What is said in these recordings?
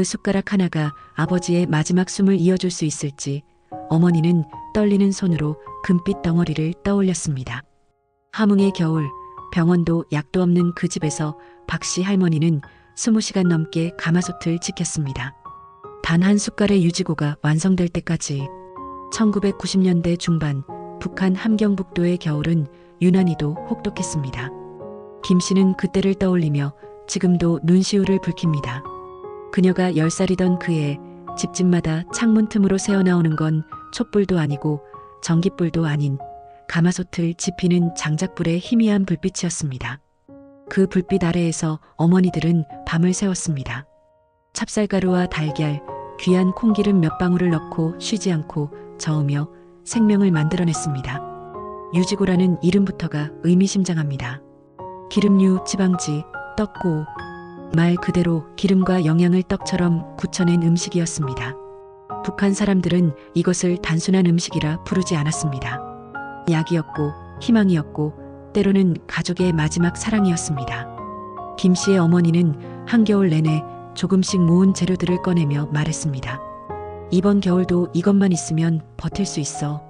그 숟가락 하나가 아버지의 마지막 숨을 이어줄 수 있을지 어머니는 떨리는 손으로 금빛 덩어리를 떠올렸습니다. 함흥의 겨울, 병원도 약도 없는 그 집에서 박씨 할머니는 20시간 넘게 가마솥을 지켰습니다. 단 한 숟갈의 유지고가 완성될 때까지 1990년대 중반 북한 함경북도의 겨울은 유난히도 혹독했습니다. 김 씨는 그때를 떠올리며 지금도 눈시울을 붉힙니다. 그녀가 10살이던 그해 집집마다 창문 틈으로 새어나오는 건 촛불도 아니고 전깃불도 아닌 가마솥을 지피는 장작불의 희미한 불빛이었습니다. 그 불빛 아래에서 어머니들은 밤을 새웠습니다. 찹쌀가루와 달걀, 귀한 콩기름 몇 방울을 넣고 쉬지 않고 저으며 생명을 만들어냈습니다. 유지고라는 이름부터가 의미심장합니다. 기름류, 지방지, 떡고, 말 그대로 기름과 영양을 떡처럼 굳혀낸 음식이었습니다. 북한 사람들은 이것을 단순한 음식이라 부르지 않았습니다. 약이었고, 희망이었고, 때로는 가족의 마지막 사랑이었습니다. 김 씨의 어머니는 한겨울 내내 조금씩 모은 재료들을 꺼내며 말했습니다. 이번 겨울도 이것만 있으면 버틸 수 있어.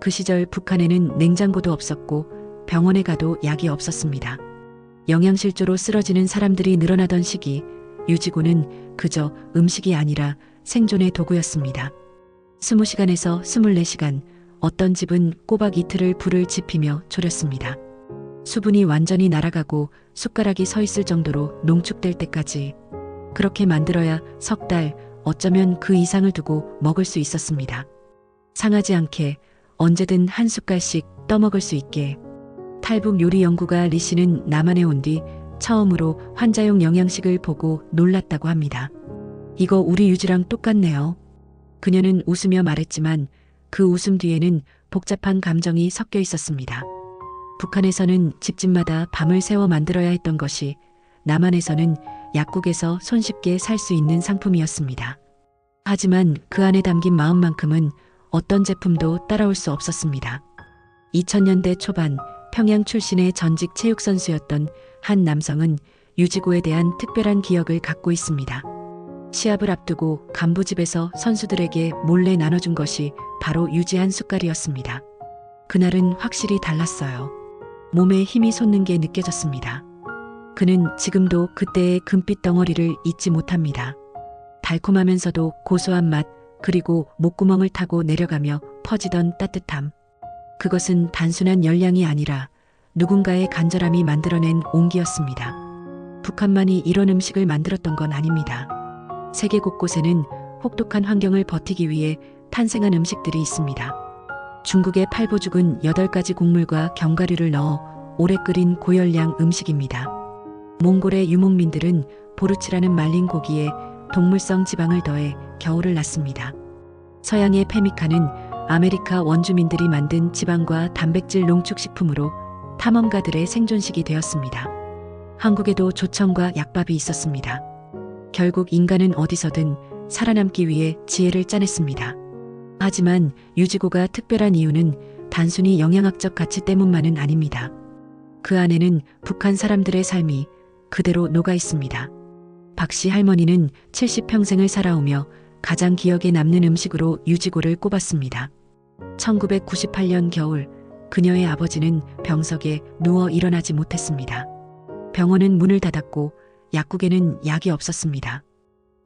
그 시절 북한에는 냉장고도 없었고 병원에 가도 약이 없었습니다. 영양실조로 쓰러지는 사람들이 늘어나던 시기, 유지고는 그저 음식이 아니라 생존의 도구였습니다. 20시간에서 24시간, 어떤 집은 꼬박 이틀을 불을 지피며 졸였습니다. 수분이 완전히 날아가고 숟가락이 서 있을 정도로 농축될 때까지 그렇게 만들어야 석 달, 어쩌면 그 이상을 두고 먹을 수 있었습니다. 상하지 않게 언제든 한 숟갈씩 떠먹을 수 있게 탈북 요리 연구가 리 씨는 남한에 온 뒤 처음으로 환자용 영양식을 보고 놀랐다고 합니다. 이거 우리 유지랑 똑같네요. 그녀는 웃으며 말했지만 그 웃음 뒤에는 복잡한 감정이 섞여 있었습니다. 북한에서는 집집마다 밤을 새워 만들어야 했던 것이 남한에서는 약국에서 손쉽게 살 수 있는 상품이었습니다. 하지만 그 안에 담긴 마음만큼은 어떤 제품도 따라올 수 없었습니다. 2000년대 초반 평양 출신의 전직 체육선수였던 한 남성은 유지고에 대한 특별한 기억을 갖고 있습니다. 시합을 앞두고 간부집에서 선수들에게 몰래 나눠준 것이 바로 유지 한 숟갈이었습니다. 그날은 확실히 달랐어요. 몸에 힘이 솟는 게 느껴졌습니다. 그는 지금도 그때의 금빛 덩어리를 잊지 못합니다. 달콤하면서도 고소한 맛, 그리고 목구멍을 타고 내려가며 퍼지던 따뜻함. 그것은 단순한 열량이 아니라 누군가의 간절함이 만들어낸 온기였습니다. 북한만이 이런 음식을 만들었던 건 아닙니다. 세계 곳곳에는 혹독한 환경을 버티기 위해 탄생한 음식들이 있습니다. 중국의 팔보죽은 8가지 곡물과 견과류를 넣어 오래 끓인 고열량 음식입니다. 몽골의 유목민들은 보르치라는 말린 고기에 동물성 지방을 더해 겨울을 났습니다. 서양의 페미카는 아메리카 원주민들이 만든 지방과 단백질 농축식품으로 탐험가들의 생존식이 되었습니다. 한국에도 조청과 약밥이 있었습니다. 결국 인간은 어디서든 살아남기 위해 지혜를 짜냈습니다. 하지만 유지고가 특별한 이유는 단순히 영양학적 가치 때문만은 아닙니다. 그 안에는 북한 사람들의 삶이 그대로 녹아 있습니다. 박씨 할머니는 70평생을 살아오며 가장 기억에 남는 음식으로 유지고를 꼽았습니다. 1998년 겨울 그녀의 아버지는 병석에 누워 일어나지 못했습니다. 병원은 문을 닫았고 약국에는 약이 없었습니다.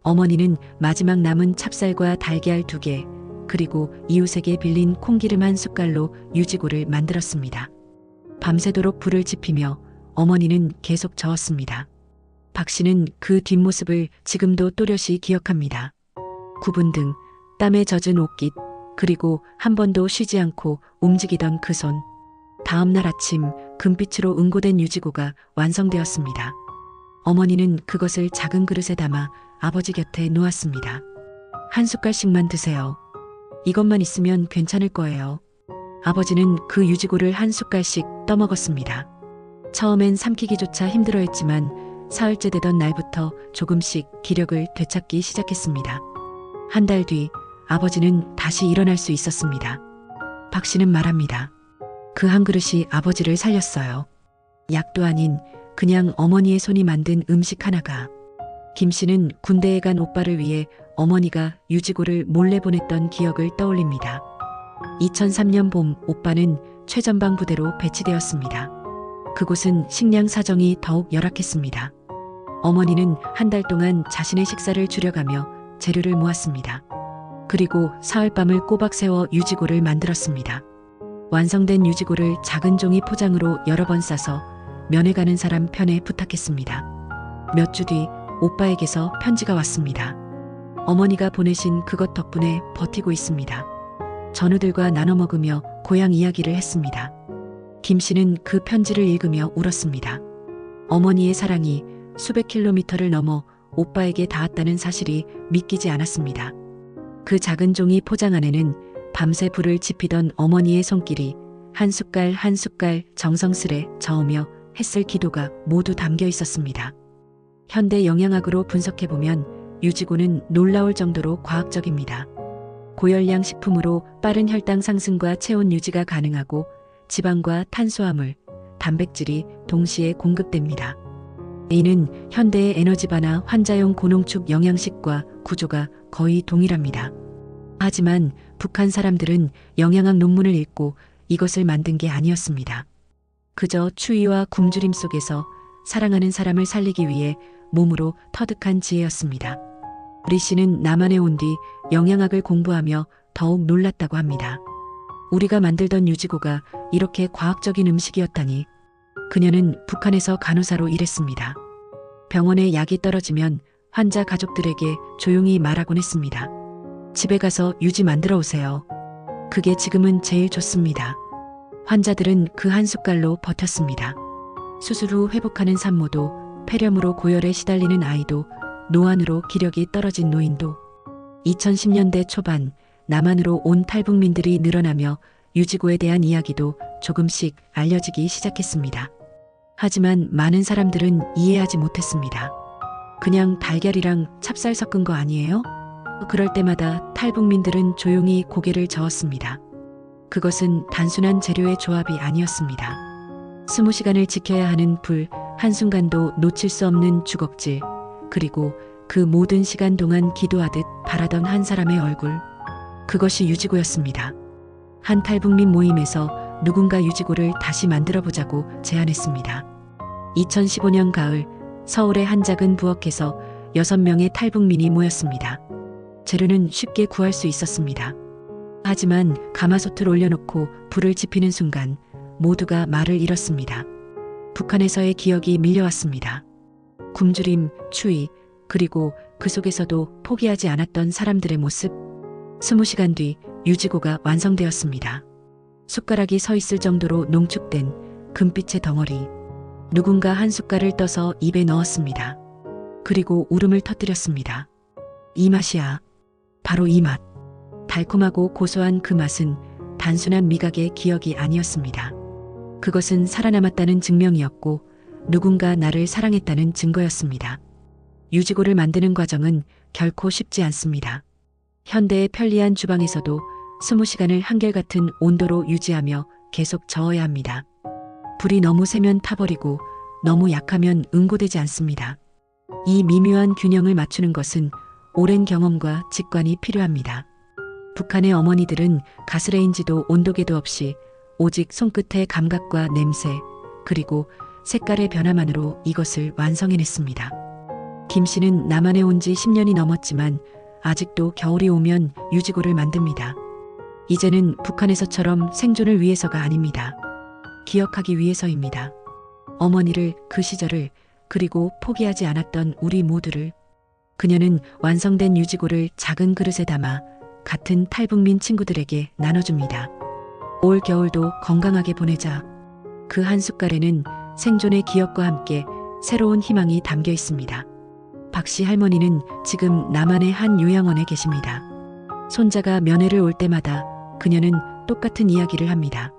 어머니는 마지막 남은 찹쌀과 달걀 두 개, 그리고 이웃에게 빌린 콩기름 한 숟갈로 유지고를 만들었습니다. 밤새도록 불을 지피며 어머니는 계속 저었습니다. 박 씨는 그 뒷모습을 지금도 또렷이 기억합니다. 구분 등 땀에 젖은 옷깃, 그리고 한 번도 쉬지 않고 움직이던 그 손. 다음 날 아침 금빛으로 응고된 유지고가 완성되었습니다. 어머니는 그것을 작은 그릇에 담아 아버지 곁에 놓았습니다. 한 숟갈씩만 드세요. 이것만 있으면 괜찮을 거예요. 아버지는 그 유지고를 한 숟갈씩 떠먹었습니다. 처음엔 삼키기조차 힘들어 했지만 사흘째 되던 날부터 조금씩 기력을 되찾기 시작했습니다. 한 달 뒤 아버지는 다시 일어날 수 있었습니다. 박 씨는 말합니다. 그 한 그릇이 아버지를 살렸어요. 약도 아닌 그냥 어머니의 손이 만든 음식 하나가 김 씨는 군대에 간 오빠를 위해 어머니가 유지고를 몰래 보냈던 기억을 떠올립니다. 2003년 봄 오빠는 최전방 부대로 배치되었습니다. 그곳은 식량 사정이 더욱 열악했습니다. 어머니는 한 달 동안 자신의 식사를 줄여가며 재료를 모았습니다. 그리고 사흘밤을 꼬박 세워 유지고를 만들었습니다. 완성된 유지고를 작은 종이 포장으로 여러 번 싸서 면회 가는 사람 편에 부탁했습니다. 몇 주 뒤 오빠에게서 편지가 왔습니다. 어머니가 보내신 그것 덕분에 버티고 있습니다. 전우들과 나눠 먹으며 고향 이야기를 했습니다. 김 씨는 그 편지를 읽으며 울었습니다. 어머니의 사랑이 수백 킬로미터를 넘어 오빠에게 닿았다는 사실이 믿기지 않았습니다. 그 작은 종이 포장 안에는 밤새 불을 지피던 어머니의 손길이 한 숟갈 한 숟갈 정성스레 저으며 했을 기도가 모두 담겨 있었습니다. 현대 영양학으로 분석해보면 유지고는 놀라울 정도로 과학적입니다. 고열량 식품으로 빠른 혈당 상승과 체온 유지가 가능하고 지방과 탄수화물, 단백질이 동시에 공급됩니다. 이는 현대의 에너지바나 환자용 고농축 영양식과 구조가 거의 동일합니다. 하지만 북한 사람들은 영양학 논문을 읽고 이것을 만든 게 아니었습니다. 그저 추위와 굶주림 속에서 사랑하는 사람을 살리기 위해 몸으로 터득한 지혜였습니다. 리 씨는 남한에 온 뒤 영양학을 공부하며 더욱 놀랐다고 합니다. 우리가 만들던 유지고가 이렇게 과학적인 음식이었다니. 그녀는 북한에서 간호사로 일했습니다. 병원에 약이 떨어지면 환자 가족들에게 조용히 말하곤 했습니다. 집에 가서 유지 만들어 오세요. 그게 지금은 제일 좋습니다. 환자들은 그 한 숟갈로 버텼습니다. 수술 후 회복하는 산모도 폐렴으로 고열에 시달리는 아이도 노안으로 기력이 떨어진 노인도 2010년대 초반 남한으로 온 탈북민들이 늘어나며 유지고에 대한 이야기도 조금씩 알려지기 시작했습니다. 하지만 많은 사람들은 이해하지 못했습니다. 그냥 달걀이랑 찹쌀 섞은 거 아니에요? 그럴 때마다 탈북민들은 조용히 고개를 저었습니다. 그것은 단순한 재료의 조합이 아니었습니다. 스무 시간을 지켜야 하는 불, 한순간도 놓칠 수 없는 주걱질, 그리고 그 모든 시간 동안 기도하듯 바라던 한 사람의 얼굴. 그것이 유지고였습니다. 한 탈북민 모임에서 누군가 유지고를 다시 만들어 보자고 제안했습니다. 2015년 가을 서울의 한 작은 부엌에서 6명의 탈북민이 모였습니다. 재료는 쉽게 구할 수 있었습니다. 하지만 가마솥을 올려놓고 불을 지피는 순간 모두가 말을 잃었습니다. 북한에서의 기억이 밀려왔습니다. 굶주림, 추위, 그리고 그 속에서도 포기하지 않았던 사람들의 모습. 스무 시간 뒤 유지고가 완성되었습니다. 숟가락이 서 있을 정도로 농축된 금빛의 덩어리. 누군가 한 숟갈을 떠서 입에 넣었습니다. 그리고 울음을 터뜨렸습니다. 이 맛이야. 바로 이 맛. 달콤하고 고소한 그 맛은 단순한 미각의 기억이 아니었습니다. 그것은 살아남았다는 증명이었고 누군가 나를 사랑했다는 증거였습니다. 유지고를 만드는 과정은 결코 쉽지 않습니다. 현대의 편리한 주방에서도 20시간을 한결같은 온도로 유지하며 계속 저어야 합니다. 불이 너무 세면 타버리고 너무 약하면 응고되지 않습니다. 이 미묘한 균형을 맞추는 것은 오랜 경험과 직관이 필요합니다. 북한의 어머니들은 가스레인지도 온도계도 없이 오직 손끝의 감각과 냄새, 그리고 색깔의 변화만으로 이것을 완성해냈습니다. 김 씨는 남한에 온 지 10년이 넘었지만 아직도 겨울이 오면 유지고를 만듭니다. 이제는 북한에서처럼 생존을 위해서가 아닙니다. 기억하기 위해서입니다. 어머니를 그 시절을 그리고 포기하지 않았던 우리 모두를 그녀는 완성된 유지고를 작은 그릇에 담아 같은 탈북민 친구들에게 나눠줍니다. 올 겨울도 건강하게 보내자. 그 한 숟갈에는 생존의 기억과 함께 새로운 희망이 담겨 있습니다. 박씨 할머니는 지금 남한의 한 요양원에 계십니다. 손자가 면회를 올 때마다 그녀는 똑같은 이야기를 합니다.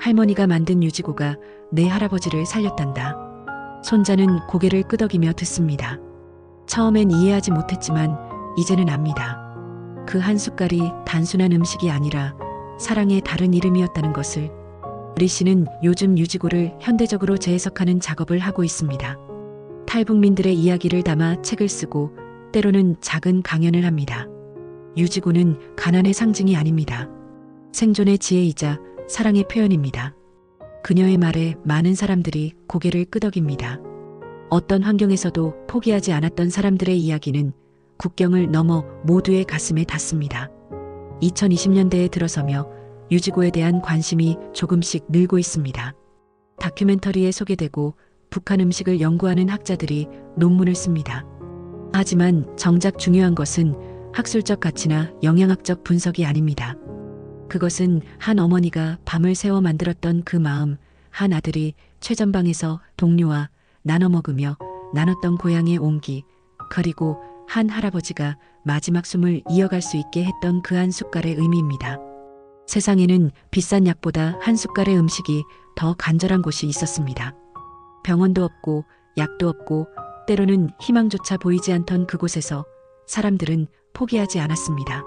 할머니가 만든 유지고가 내 할아버지를 살렸단다. 손자는 고개를 끄덕이며 듣습니다. 처음엔 이해하지 못했지만 이제는 압니다. 그 한 숟갈이 단순한 음식이 아니라 사랑의 다른 이름이었다는 것을 리 씨는 요즘 유지고를 현대적으로 재해석하는 작업을 하고 있습니다. 탈북민들의 이야기를 담아 책을 쓰고 때로는 작은 강연을 합니다. 유지고는 가난의 상징이 아닙니다. 생존의 지혜이자 사랑의 표현입니다. 그녀의 말에 많은 사람들이 고개를 끄덕입니다. 어떤 환경에서도 포기하지 않았던 사람들의 이야기는 국경을 넘어 모두의 가슴에 닿습니다. 2020년대에 들어서며 유지고에 대한 관심이 조금씩 늘고 있습니다. 다큐멘터리에 소개되고 북한 음식을 연구하는 학자들이 논문을 씁니다. 하지만 정작 중요한 것은 학술적 가치나 영양학적 분석이 아닙니다. 그것은 한 어머니가 밤을 새워 만들었던 그 마음, 한 아들이 최전방에서 동료와 나눠 먹으며 나눴던 고향의 온기, 그리고 한 할아버지가 마지막 숨을 이어갈 수 있게 했던 그 한 숟갈의 의미입니다. 세상에는 비싼 약보다 한 숟갈의 음식이 더 간절한 곳이 있었습니다. 병원도 없고 약도 없고 때로는 희망조차 보이지 않던 그곳에서 사람들은 포기하지 않았습니다.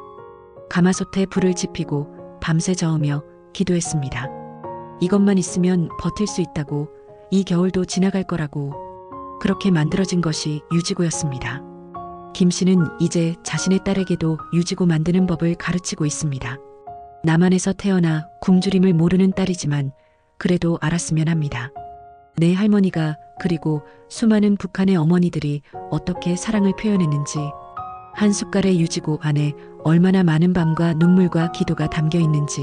가마솥에 불을 지피고 밤새 저으며 기도했습니다. 이것만 있으면 버틸 수 있다고 이 겨울도 지나갈 거라고 그렇게 만들어진 것이 유지고였습니다. 김 씨는 이제 자신의 딸에게도 유지고 만드는 법을 가르치고 있습니다. 남한에서 태어나 굶주림을 모르는 딸이지만 그래도 알았으면 합니다. 내 할머니가 그리고 수많은 북한의 어머니들이 어떻게 사랑을 표현했는지 한 숟갈의 유지고 안에 얼마나 많은 밤과 눈물과 기도가 담겨 있는지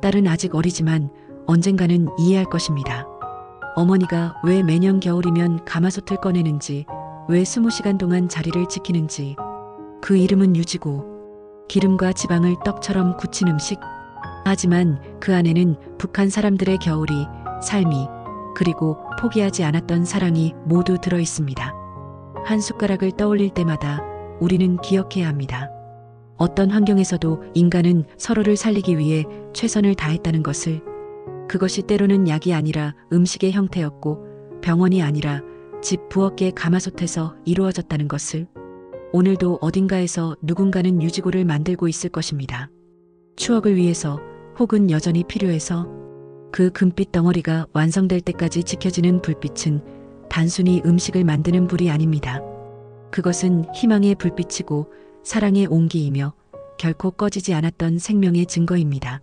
딸은 아직 어리지만 언젠가는 이해할 것입니다. 어머니가 왜 매년 겨울이면 가마솥을 꺼내는지 왜 스무 시간 동안 자리를 지키는지 그 이름은 유지고 기름과 지방을 떡처럼 굳힌 음식 하지만 그 안에는 북한 사람들의 겨울이 삶이 그리고 포기하지 않았던 사랑이 모두 들어 있습니다. 한 숟가락을 떠올릴 때마다 우리는 기억해야 합니다. 어떤 환경에서도 인간은 서로를 살리기 위해 최선을 다했다는 것을 그것이 때로는 약이 아니라 음식의 형태였고 병원이 아니라 집 부엌의 가마솥에서 이루어졌다는 것을 오늘도 어딘가에서 누군가는 유지고를 만들고 있을 것입니다. 추억을 위해서 혹은 여전히 필요해서 그 금빛 덩어리가 완성될 때까지 지켜지는 불빛은 단순히 음식을 만드는 불이 아닙니다. 그것은 희망의 불빛이고 사랑의 온기이며 결코 꺼지지 않았던 생명의 증거입니다.